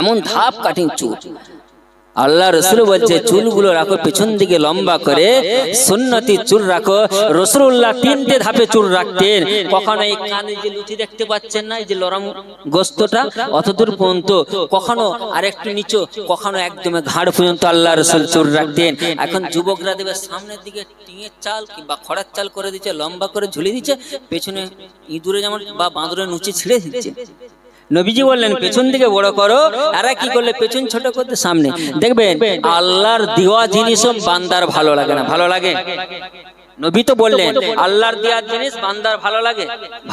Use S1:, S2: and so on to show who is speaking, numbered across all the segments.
S1: এমন ধাপ কাটিং চুল। আল্লাহ রসুল বলছে, চুলগুলো রাখো, পেছন দিকে লম্বা করে সুন্নতি চুল রাখো। রসুল্লাহ তিনটে ধাপে চুল রাখতেন। কখনো এই কানে যে লুচি দেখতে পাচ্ছেন না যে লরম গোস্তটা অতদূর পর্যন্ত, কখনো আর একটু নিচু, কখনো একদম ঘাড় পর্যন্ত আল্লাহ রসুল চুল রাখতেন। এখন যুবকরা দেবে, সামনের দিকে টিঙের চাল কিংবা খড়ার চাল করে দিচ্ছে, লম্বা করে ঝুলিয়ে দিচ্ছে, পেছনে ইঁদুরে যেমন বা বাঁদরের নুচি ছিঁড়ে দিচ্ছে। নবীজি বললেন পেছন দিকে বড় করো এরা কি করলে পেছন ছোট করতে? সামনে। দেখবেন আল্লাহর দেওয়া জিনিসও বান্দার ভালো লাগে না। ভালো লাগে? নবী তো বললেন আল্লাহর দেওয়ার জিনিস বান্দার ভালো লাগে?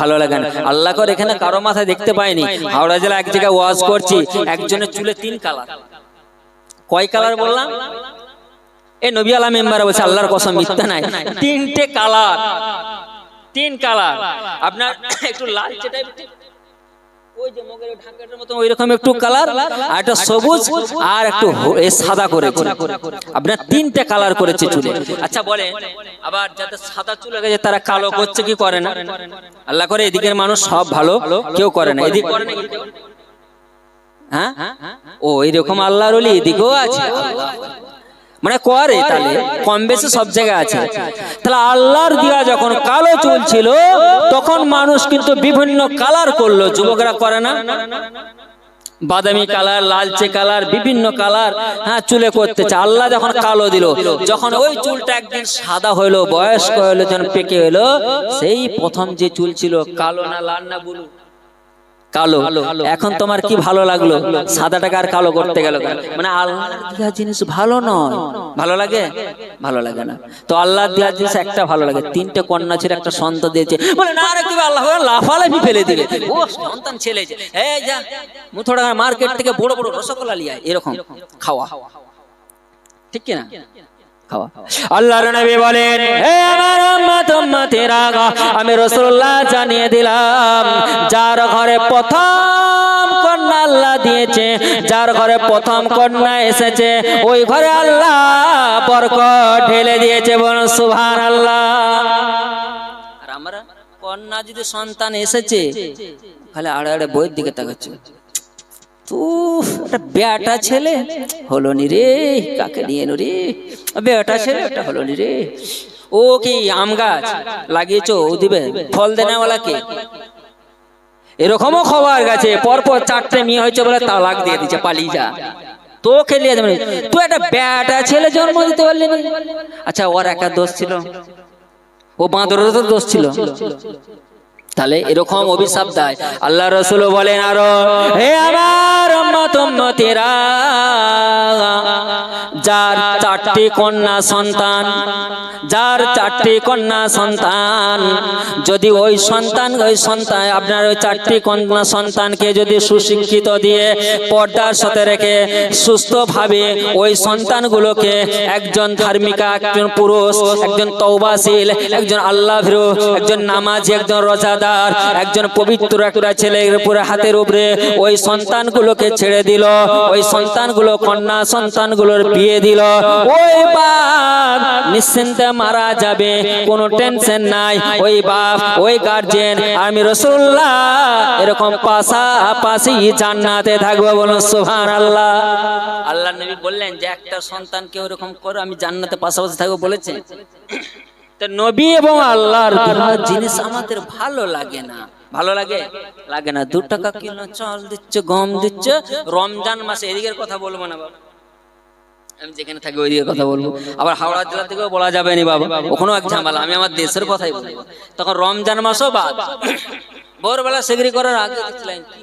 S1: ভালো লাগে। না। আল্লাহ কর এখানে কারও মাথায় দেখতে পাইনি। হাওড়া জেলা এক জায়গায় ওয়াজ করছি একজনের চুলে তিন কালার কয় কালার বললাম? এ নবী আলা মেম্বার বলছে আল্লাহর কসম মিথ্যা নাই। তিনটে কালার। তিন কালার। আপনার একটু লালচে টাইপের আর একটা সবুজ আর একটু সাদা করেছে। আপনার তিনটে কালার আচ্ছা বলে তারা কালো করছে কি করে না? আল্লাহ করে, এদিকের মানুষ সব ভালো, কেউ করে না। এদিক করে হ্যাঁ? ও এইরকম আল্লাহর এদিকেও আছে। মানে করে তাহলে কম বেশি সব জায়গায় আছে। তাহলে আল্লাহর দিয়া যখন কালো চুল ছিল তখন মানুষ কিন্তু বিভিন্ন কালার করল যুবকরা করে না? বাদামি কালার লালচে কালার বিভিন্ন কালার হ্যাঁ চুলে করতেছে আল্লাহ যখন কালো দিল যখন ওই চুলটা একদিন সাদা হইল বয়স্ক হইল যখন পেকে হইল সেই প্রথম যে চুল ছিল কালো না লাল না বুলু কালো এখন তোমার কি ভালো লাগল? সাদাটাকে আর কালো করতে গেল? মানে আল্লাহ দেওয়া জিনিস ভালো নয়। ভালো লাগে? ভালো লাগে না। তো আল্লাহ দেওয়া জিনিস একটা ভালো লাগে। তিনটে কন্যা ছিল একটা সন্তান দিয়েছে। বলে না রে তুমি আল্লাহ লাফালাফি ফেলে দিবে। ও সন্তান ছেলে এই যা মুথোড়া মার্কেট থেকে বড় বড় রসগোল্লা লিয়া এরকম খাওয়া। ঠিক কিনা খাওয়া। আল্লাহর নবী বলেন হে আমার উম্মত উম্মতেরা আমি রাসূলুল্লাহ জানিয়ে দিলাম যার ঘরে প্রথম কন্যা আল্লাহ দিয়েছে যার ঘরে প্রথম কন্যা এসেছে ওই ঘরে আল্লাহ বরকত ঢেলে দিয়েছে বলুন সুবহানাল্লাহ। আর আমরা কন্যা যদি সন্তান এসেছে খালি আড়ে আড়ে বইয়ের দিকে তাকাচ্ছে। উফ, একটা বেটা ছেলে হলো নি রে, কাকে নিয়ে এলো রে? বেটা ছেলে, একটা হলো নি রে। ও কি আম গাছ লাগিয়েছো? ও দিবে। ফল দেনেওয়ালা কে এরকমও খবর গেছে, পরপর চারটে মেয়ে হয়েছে বলে তালাক দিয়ে দিচ্ছে পালিয়ে যা। তো খেলিয়ে দেবে তুই একটা বেটা ছেলে জন্ম দিতে পারলি আচ্ছা ওর একটা দোষ ছিল। ও বাঁদরেরও তো দোষ ছিল। তাহলে এরকম অভিশাপ দেয়। আল্লাহ রসুল বলেন আরও হে আমার উম্মত উম্মতেরা যার চারটি কন্যা সন্তান যার চারটি কন্যা সন্তান যদি ওই সন্তান ওই সন্তান আপনার ওই চারটি কন্যা সন্তানকে যদি সুশিক্ষিত দিয়ে পর্দার সাথে রেখে সুস্থভাবে ওই সন্তানগুলোকে একজন ধার্মিকা একজন পুরুষ একজন তৌবাশীল একজন আল্লাহ একজন নামাজি একজন রোজাদার একজন পবিত্র একটা ছেলের উপরে হাতের উপরে ওই সন্তানগুলোকে ছেড়ে দিল, ওই সন্তানগুলো কন্যা সন্তানগুলোর বিয়ে দিল। ওই বাপ নিশ্চিন্তে মারা যাবে, কোনো টেনশন নাই। ওই বাপ, ওই গার্জেন আমি রসুল্লাহ, এরকম পাশাপাশি জান্নাতে থাকব বলুন সুহান আল্লাহ আল্লাহ নবী বললেন, যে একটা সন্তানকে ওরকম করো, আমি জান্নাতে পাশাপাশি থাকব বলেছে। তো নবী এবং আল্লাহর জিনিস আমাদের ভালো লাগে না। ভালো লাগে? লাগে না। দু টাকা কিলো চাল দিচ্ছে গম দিচ্ছে রমজান মাসে এদিকের কথা বলব না বাবা। আমি যেখানে থাকি ওই দিকে কথা বলব। আবার হাওড়া জেলা থেকেও বলা যাবে না বাবা। ওখানেও এক ঝামেলা। আমি আমার দেশের কথাই বলব। তখন রমজান মাসও বাদ। ভোরবেলা সেগরি করার আগে দেখছিলাম কি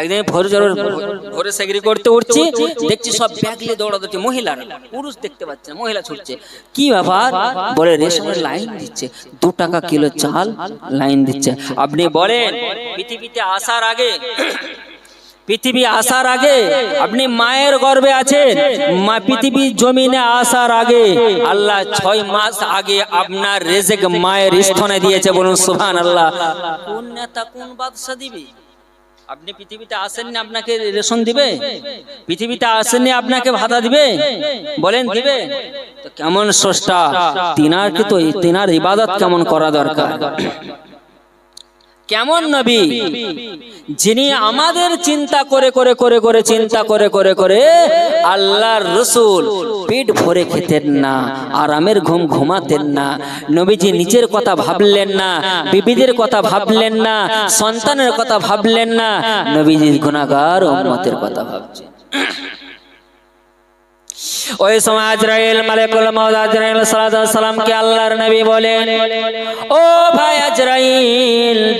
S1: একদিন ভোর জোর ভোরে সেগরি করতে উঠছি, দেখছি সব ব্যাগ নিয়ে দৌড়াদৌড়ছে মহিলারা, পুরুষ দেখতে পাচ্ছে মহিলা ছুটছে। কি ব্যাপার? বলে রেশনের লাইন দিচ্ছে, দু টাকা কিলো চাল লাইন দিচ্ছে। আপনি বলেন, পৃথিবীতে আসার আগে, পৃথিবী আসার আগে আপনি মায়ের গর্ভে আছেন? মা, পৃথিবী জমিনে আসার আগে, আল্লাহ ছয় মাস আগে আপনার রেজেক মায়ের স্থনে দিয়েছে বলুন সুহান আল্লাহ কোন নেতা কোন বাদশা দিবে? আপনি পৃথিবীতে আসেননি, আপনাকে রেশন দিবে? পৃথিবীতে আসেননি, আপনাকে ভাতা দিবে? বলেন দিবে? কেমন স্রষ্টা? তিনার কি তো তিনার ইবাদত কেমন করা দরকার? কেমন নবী? যিনি আমাদের চিন্তা করে করে করে করে চিন্তা করে করে করে আল্লাহর রসুল পেট ভরে খেতেন না আরামের ঘুম ঘুমাতেন না। নবীজি নিজের কথা ভাবলেন না বিবিদের কথা ভাবলেন না সন্তানের কথা ভাবলেন না নবীজি গুণাগার উম্মতের কথা ভাবছেন। ওই সময় আজরাইল মালিকুল মউদ আজরাইল সাল্লাল্লাহু সাল্লামকে আল্লাহর নবী বলেন ও ভাই আজরাইল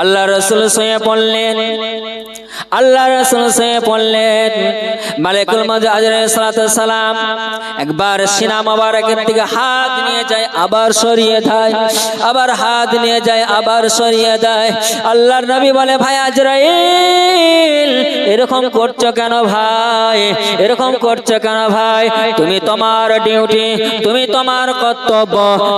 S1: আল্লাহ রসুল শুয়ে পড়লেন। আল্লাহ রসুল শুয়ে পড়লেন। মালিকুল সালাম একবার সিনা মোবারকের দিকে হাত নিয়ে যায়, আবার সরিয়ে দেয়, আবার হাত নিয়ে যায়, আবার সরিয়ে দেয়। আল্লাহর নবী বলে, ভাই আজরাইল, এরকম করছ কেন ভাই? এরকম করছ কেন ভাই? তুমি তোমার ডিউটি, তুমি তোমার কর্তব্য,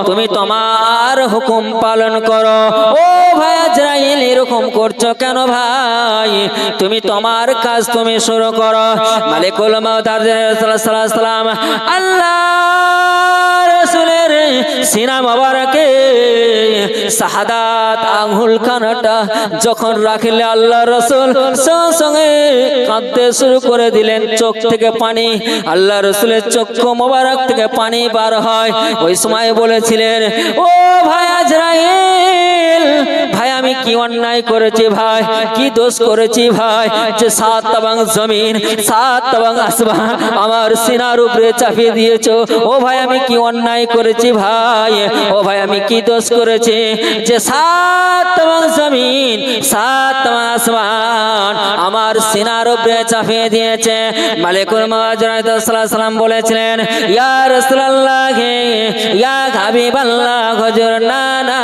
S1: তুমি তোমার হুকুম পালন করো। ও ভাই আজরাইল এরকম করছ কেন ভাই? তুমি তোমার কাজ তুমি শুরু করো। মালিকুল মাউদ সালাম আল্লাহ রসুলের সিনা মোবারকে শাহাদাত আঙ্গুল কানাটা যখন রাখলে আল্লাহ রসুল সঙ্গে কাঁদতে শুরু করে দিলেন। চোখ থেকে পানি আল্লাহ রসুলের চক্ষু মোবারক থেকে পানি বার হয়। ওই সময় বলেছিলেন, ও ভাই আজরাইল, ভাই আমি কি অন্যায় করেছি ভাই? কি দোষ করেছি ভাই? যে সাত এবং জমিন, সাত এবং আসমান আমার সিনার উপরে চাপিয়ে দিয়েছ। ও ভাই আমি কি অন্যায় করেছি ভাই? ও ভাই আমি কি দোষ করেছি যে সাত জমিন, সাত আসমান। আমার সিনার উপরে চাপিয়ে দিয়েছে। মালিকুল সালাম বলেছিলেন, ইয়া হুজুর, না না,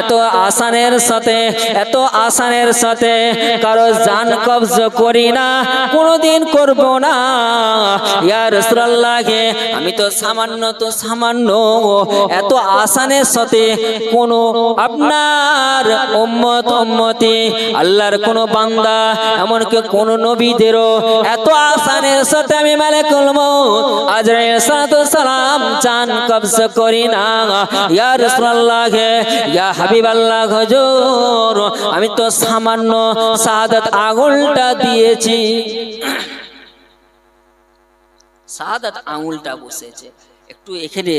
S1: এত আসানের সাথে, এত আসানের সাথে কারও জান কবজ করি না, কোনোদিন করব না। ইয়া রাসূলুল্লাহ, আমি তো সামান্য তো সামান্য, এত আসানের সাথে কোন আপনার উম্মত, উম্মতি, আল্লাহর কোন বান্দা, এমনকি কোন নবীদেরও এত আসানের সাথে আমি মালিকুল মউত আজরাইল সালাম জান কবজ করি না। ইয়া রাসূলুল্লাহ ইয়া হাবিবাল্লাহ হুজুর, আমি তো সামান্য শাহাদাত আঙুলটা দিয়েছি। শাহাদাত আঙুলটা বসেছে। একটু এখানে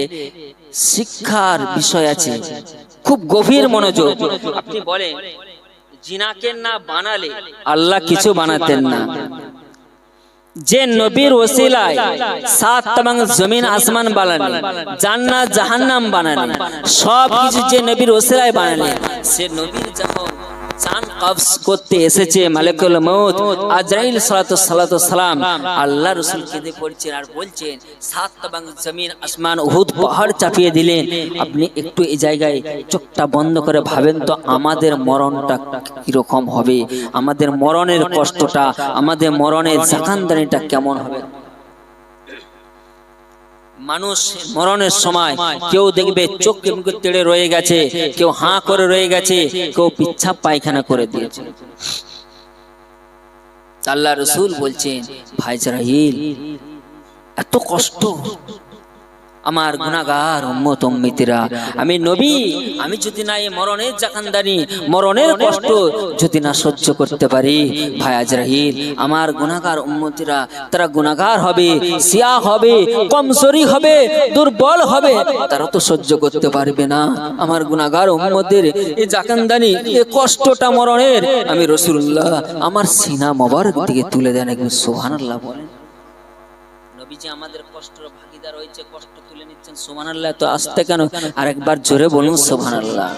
S1: শিক্ষার বিষয় আছে। খুব গভীর মনোযোগ। আপনি বলেন, জিনাকে না বানালে আল্লাহ কিছু বানাতেন না। যে নবীর ওসিলায় সাত জমিন আসমান বানালেন সব কিছু যে নবীর ওসিলায় বানালেন, সে নবীর যখন আপনি একটু এই জায়গায় চোখটা বন্ধ করে ভাবেন তো আমাদের মরণটা কীরকম হবে? আমাদের মরণের কষ্টটা, আমাদের মরণের জাকানদানিটা কেমন হবে? মানুষ মরণের সময় কেউ দেখবে চোখ মুখে তেড়ে রয়ে গেছে, কেউ হা করে রয়ে গেছে, কেউ পিচ্ছা পায়খানা করে দিয়েছে। আল্লাহ রসুল বলছেন, ভাই জারাহিল এত কষ্ট আমার গুণাগার উম্মত, উম্মিতিরা। আমি নবী, আমি যদি না এই মরণের জাকানদানি, মরণের কষ্ট যদি না সহ্য করতে পারি, ভাই আজরাহিল আমার গুনাগার উম্মতিরা, তারা গুনাগার হবে সিয়া হবে, কমজোরি হবে, দুর্বল হবে, তারা তো সহ্য করতে পারবে না। আমার গুনাগার উম্মতের এই জাকানদানি, এই কষ্টটা মরণের, আমি রসুল্লাহ, আমার সিনা মোবারক দিকে তুলে দেন একদম সুবহানাল্লাহ বলেন। নবীজি আমাদের কষ্টের ভাগিদার হয়েছে কষ্ট তুলে নিচ্ছেন সুবহানাল্লাহ তো আসতে কেন? আরেকবার জোরে বলুন সুবহানাল্লাহ।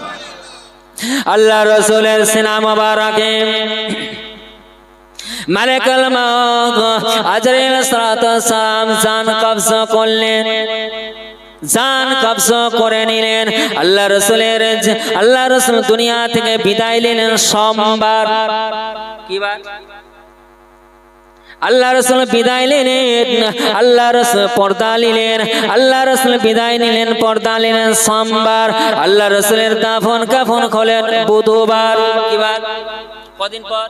S1: আল্লাহ রসুলের সিনা মোবারকে মালিকুল মউত আজরাইল সালাতু সালাম জান কবজা করলেন জান কবজা করে নিলেন। আল্লাহ রসুলের আল্লাহ রসুল দুনিয়া থেকে বিদায় নিলেন সোমবার। কি বার? আল্লাহ রসুল বিদায় নিলেন, আল্লাহ রসুল পর্দা নিলেন, আল্লাহ রসুল বিদায় নিলেন, পর্দা নিলেন সোমবার। আল্লাহ রসুলের দাফন কাফন খোলেন বুধবার কদিন পর?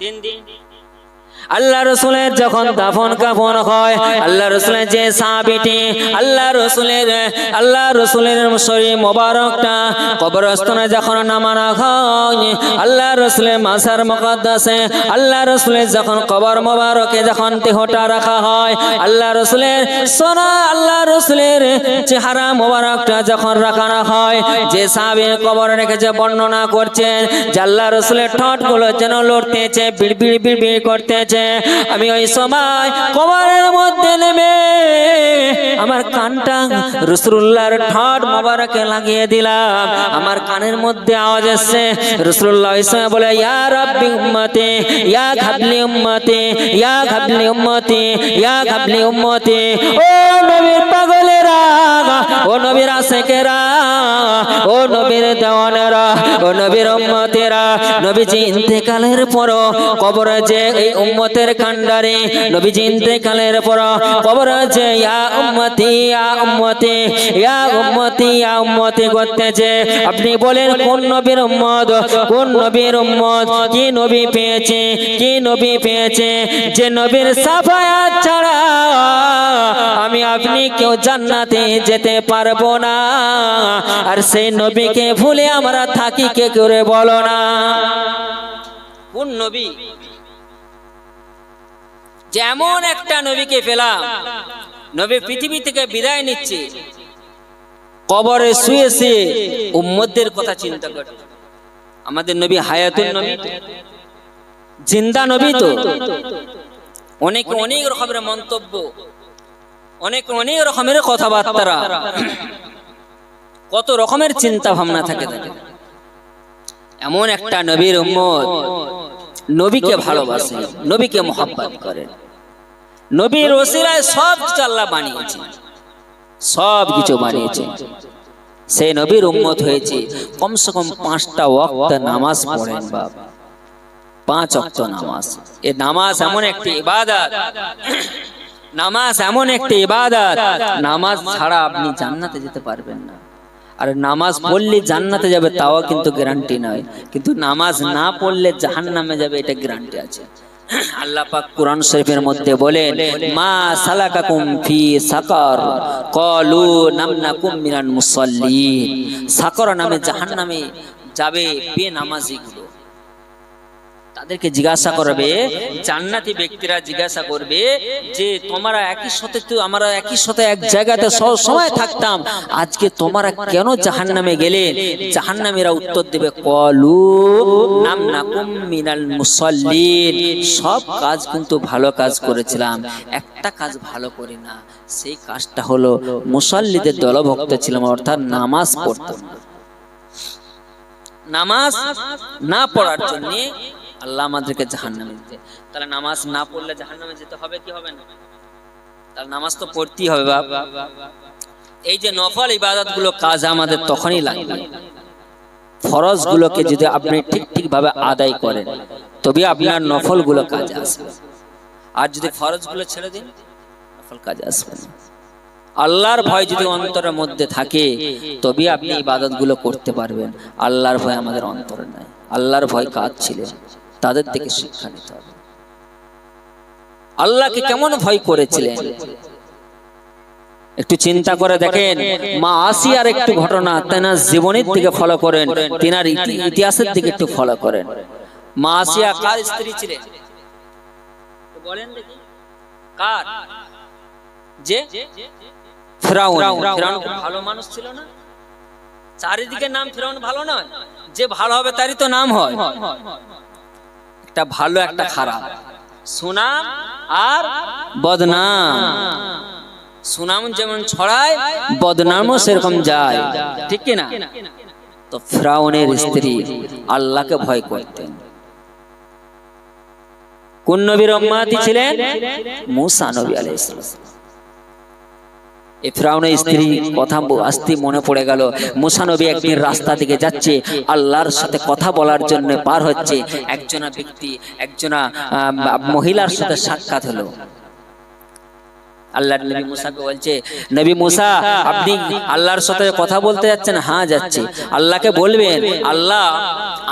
S1: তিন দিন। আল্লাহ রসুলের যখন দাফন কাফন হয়, আল্লাহ রসুলের যে সাবিটি আল্লাহ রসুলের আল্লাহ রসুলের শরীর মোবারকটা কবরস্থানে যখন নামানো হয়, আল্লাহ রসুলের মাসার মকদ্দাসে, আল্লাহ রসুলের যখন কবর মোবারকে যখন দেহটা রাখা হয়, আল্লাহ রসুলের সোনা, আল্লাহ রসুলের চেহারা মোবারকটা যখন রাখানো হয়, যে সাবির কবর রেখেছে বর্ণনা করছেন যে আল্লাহ রসুলের ঠোঁটগুলো যেন লড়তেছে, বিড় বিড় বিড় বিড় করতেছে আমি ওই সময় কবরের মধ্যে নেমে আমার কানটা রসুল্লাহর ঠোঁট মোবারকে লাগিয়ে দিলাম। আমার কানের মধ্যে আওয়াজ এসছে রসুল্লাহ ওই সময় বলে, ইয়া রব্বি উম্মতি, ইয়া ঘাবলি উম্মতি, ইয়া ঘাবলি উম্মতি, ইয়া ঘাবলি উম্মতি, ও নবীর ও নবীর আশেকেরা ও নবীর দেওয়ানেরা, ও নবীর উম্মতেরা। নবীজি ইন্তেকালের পর কবরে যে এই উম্মতের নবীজি ইন্তেকালের পর কবরে যে, ইয়া উম্মতি ইয়া উম্মতি ইয়া উম্মতি ইয়া উম্মতি করতেছে আপনি বলেন কোন নবীর উম্মত, কোন নবীর উম্মত, কি নবী পেয়েছে, কি নবী পেয়েছে, যে নবীর সাফায়াত ছাড়া আমি আপনি কেউ জান্নাতে যেতে পারব না। আর সেই নবীকে ভুলে আমরা থাকি, কে করে বলো না? কোন নবী? যেমন একটা নবীকে পেলাম, নবী পৃথিবী থেকে বিদায় নিচ্ছে, কবরে শুয়ে শুয়ে উম্মদের কথা চিন্তা করে। আমাদের নবী হায়াতুল নবী, জিন্দা নবী তো। অনেক অনেক রকমের মন্তব্য। অনেক অনেক রকমের কথাবার্তা। কত রকমের চিন্তা ভাবনা থাকে এমন একটা নবীর উম্মত নবীকে ভালোবাসে নবীকে মোহাব্বত করে। নবীর ওসিলায় সব কিছু আল্লাহ বানিয়েছে। সব কিছু বানিয়েছে। সেই নবীর উম্মত হয়েছে। কমসে কম পাঁচটা ওয়াক্ত নামাজ পড়েন বাপ। পাঁচ অক্ত নামাজ। এ নামাজ এমন একটি ইবাদত। নামাজ এমন একটি ইবাদত। নামাজ ছাড়া আপনি জান্নাতে যেতে পারবেন না। আর নামাজ পড়লে জান্নাতে যাবে তাও কিন্তু গ্যারান্টি নয়। কিন্তু নামাজ না পড়লে জাহান্নামে যাবে, এটা গ্যারান্টি আছে। আল্লাহ পাক কোরআন শরীফের মধ্যে বলেন, মা সালাকাকুম ফি সাকার, ক্বালু নামনাকুম মিনাল মুসাল্লিন। সাকর নামে জাহান্নামে যাবে, বেনামাজিগুলো। তাদেরকে জিজ্ঞাসা করবে জান্নাতি ব্যক্তিরা জিজ্ঞাসা করবে যে তোমরা একই সাথে তো আমরা একই সাথে এক জায়গাতে সব সময় থাকতাম। আজকে তোমরা কেন জাহান্নামে গেলে? জাহান্নামীরা উত্তর দেবে কলু নাম নাকুম মিনাল মুসাল্লিন। সব কাজ কিন্তু ভালো কাজ করেছিলাম। একটা কাজ ভালো করি না সেই কাজটা হলো মুসাল্লিদের দলভক্ত ছিলাম অর্থাৎ নামাজ পড়তাম। নামাজ না পড়ার জন্য আল্লাহ আমাদেরকে জাহান্নামে দিতে। তাহলে নামাজ না পড়লে জাহান্নামে যেতে হবে কি হবে না? তাহলে নামাজ তো পড়তেই হবে বাপ। এই যে নফল ইবাদতগুলো কাজ আমাদের তখনই লাগবে। ফরজ গুলোকে যদি আপনি ঠিক ঠিক ভাবে আদায় করেন তবে আপনার নফলগুলো কাজে আসবে। আর যদি ফরজগুলো ছেড়ে দিন, নফল কাজে আসবে আল্লাহর ভয় যদি অন্তরের মধ্যে থাকে তবে আপনি ইবাদতগুলো করতে পারবেন। আল্লাহর ভয় আমাদের অন্তরে নাই। আল্লাহর ভয় কাজ ছিলেন? তাদের থেকে শিক্ষা নিতে হবে। আল্লাহকে কেমন ভয় করেছিলেন? একটু চিন্তা করে দেখেন মা আসিয়ার একটু ঘটনা তেনার জীবনের দিকে ফলো করেন তেনার ইতিহাসের দিকে একটু ফলো করেন। মা আসিয়া কার স্ত্রী ছিলেন? বলেন দেখি। কার? যে ফেরাউন। ফেরাউন। ভালো মানুষ ছিল না? চারিদিকে নাম ফেরাউন ভালো নয়। যে ভালো হবে তারই তো নাম হয়। একটা ভালো, একটা খারাপ। সুনাম আর বদনাম। সুনাম যেমন ছড়ায়, বদনামও সেরকম যায়। ঠিক কি না তো ফ্রাউনের স্ত্রী আল্লাহকে ভয় করতেন। কোন নবীর অম্মাতি ছিলেন? মুসা নবী আলাইহিস সালাম। এ ফ্রাউনের স্ত্রী কথা আসতে মনে পড়ে গেল মুসানবী একদিন রাস্তা দিকে যাচ্ছে আল্লাহর সাথে কথা বলার জন্য পার হচ্ছে একজনা ব্যক্তি একজনা মহিলার সাথে সাক্ষাৎ হলো। আল্লাহর নবী মুসাকে বলছে, নবী মুসা, আপনি আল্লাহর সাথে কথা বলতে যাচ্ছেন? হ্যাঁ যাচ্ছি। আল্লাহকে বলবেন, আল্লাহ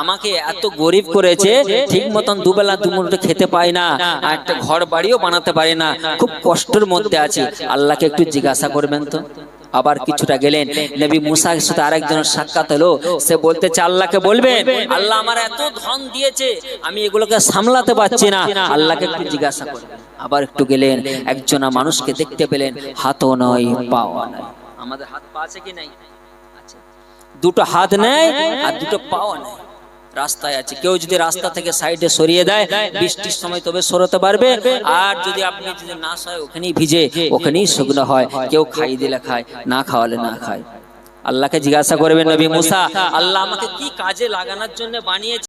S1: আমাকে এত গরিব করেছে ঠিক মতন দুবেলা দুমুঠো খেতে পাই না একটা ঘর বাড়িও বানাতে পারি না। খুব কষ্টের মধ্যে আছি। আল্লাহকে একটু জিজ্ঞাসা করবেন তো। আবার কিছুটা গেলেন। নবী মুসার সাথে আরেকজনের সাক্ষাৎ হলো। সে বলতেছে আল্লাহকে বলবেন? আল্লাহ আমার এত ধন দিয়েছে আমি এগুলোকে সামলাতে পারছি না। আল্লাহকে একটু জিজ্ঞাসা করবেন আবার একটু গেলেন। একজনা মানুষকে দেখতে পেলেন। হাতও নয় পাও নয়। আমাদের হাত পা আছে কি নাই? আচ্ছা। দুটো হাত নেয় আর দুটো পাও নেয় রাস্তায় আছে। কেউ যদি রাস্তা থেকে সাইডে সরিয়ে দেয়, বৃষ্টির সময় তবে সরাতে পারবে। আর যদি আপনি যদি না সয় ওখানেই ভিজে, ওখানেই শুকনো হয়। কেউ খাই দিলে খায়, না খাওয়ালে না খায়। আল্লাহকে জিজ্ঞাসা করবেন নবী মুসা, আল্লাহ আমাকে কি কাজে লাগানোর জন্য বানিয়েছে?